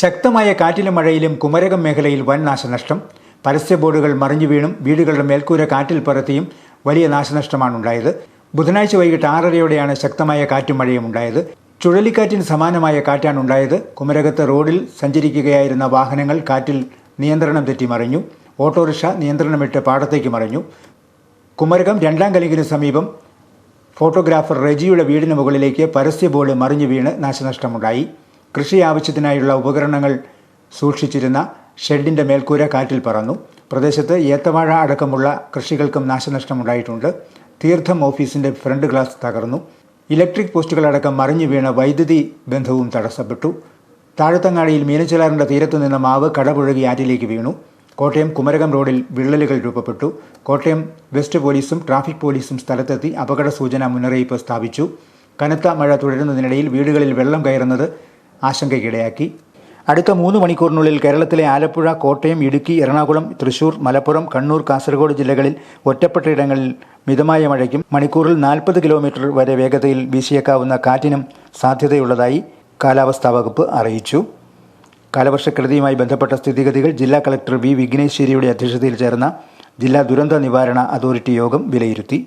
ശക്തമായ കാറ്റിലും മഴയിലും കുമരകം മേഖലയിൽ വൻ നാശനഷ്ടം. പരസ്യ ബോർഡുകൾ മറിഞ്ഞു വീണും വീടുകളുടെ മേൽക്കൂര കാറ്റിൽ പറത്തിയും വലിയ നാശനഷ്ടമാണ് ഉണ്ടായത് ബുധനാഴ്ച വൈകിട്ട് ആറരയോടെയാണ് ശക്തമായ കാറ്റും മഴയും ഉണ്ടായത്. ചുഴലിക്കാറ്റിന് സമാനമായ കാറ്റാണ് ഉണ്ടായത് കുമരകത്ത് റോഡിൽ സഞ്ചരിക്കുകയായിരുന്ന വാഹനങ്ങൾ കാറ്റിൽ നിയന്ത്രണം തെറ്റി മറിഞ്ഞു. ഓട്ടോറിക്ഷ നിയന്ത്രണം വിട്ട് പാടത്തേക്ക് മറിഞ്ഞു. കുമരകം രണ്ടാം കലിങ്കിന് സമീപം ഫോട്ടോഗ്രാഫർ റെജിയുടെ വീടിന് മുകളിലേക്ക് പരസ്യ ബോർഡ് മറിഞ്ഞു വീണ് നാശനഷ്ടമുണ്ടായി. കൃഷി ആവശ്യത്തിനായുള്ള ഉപകരണങ്ങൾ സൂക്ഷിച്ചിരുന്ന ഷെഡിന്റെ മേൽക്കൂര കാറ്റിൽ പറന്നു. പ്രദേശത്ത് ഏത്തവാഴ അടക്കമുള്ള കൃഷികൾക്കും നാശനഷ്ടമുണ്ടായിട്ടുണ്ട്. തീർത്ഥം ഓഫീസിന്റെ ഫ്രണ്ട് ഗ്ലാസ് തകർന്നു. ഇലക്ട്രിക് പോസ്റ്റുകളടക്കം മറിഞ്ഞു വീണ വൈദ്യുതി ബന്ധവും തടസ്സപ്പെട്ടു. താഴത്തങ്ങാടിയിൽ മീനച്ചിലാറിന്റെ തീരത്തു നിന്ന് മാവ് കടപുഴകി ആറ്റിലേക്ക് വീണു. കോട്ടയം കുമരകം റോഡിൽ വിള്ളലുകൾ രൂപപ്പെട്ടു. കോട്ടയം വെസ്റ്റ് പോലീസും ട്രാഫിക് പോലീസും സ്ഥലത്തെത്തി അപകട സൂചന മുന്നറിയിപ്പ് സ്ഥാപിച്ചു. കനത്ത മഴ തുടരുന്നതിനിടയിൽ വീടുകളിൽ വെള്ളം കയറുന്നത് ആശങ്കയ്ക്കിടയാക്കി. അടുത്ത മൂന്ന് മണിക്കൂറിനുള്ളിൽ കേരളത്തിലെ ആലപ്പുഴ കോട്ടയം ഇടുക്കി എറണാകുളം തൃശൂർ മലപ്പുറം കണ്ണൂർ കാസർഗോഡ് ജില്ലകളിൽ ഒറ്റപ്പെട്ട ഇടങ്ങളിൽ മിതമായ മഴയ്ക്കും മണിക്കൂറിൽ നാൽപ്പത് കിലോമീറ്റർ വരെ വേഗതയിൽ വീശിയേക്കാവുന്ന കാറ്റിനും സാധ്യതയുള്ളതായി കാലാവസ്ഥാ വകുപ്പ് അറിയിച്ചു. കാലവർഷക്കെടുതിയുമായി ബന്ധപ്പെട്ട സ്ഥിതിഗതികൾ ജില്ലാ കളക്ടർ വി വിഘ്നേശ്വരിയുടെ അധ്യക്ഷതയിൽ ചേർന്ന ജില്ലാ ദുരന്ത നിവാരണ അതോറിറ്റി യോഗം വിലയിരുത്തി.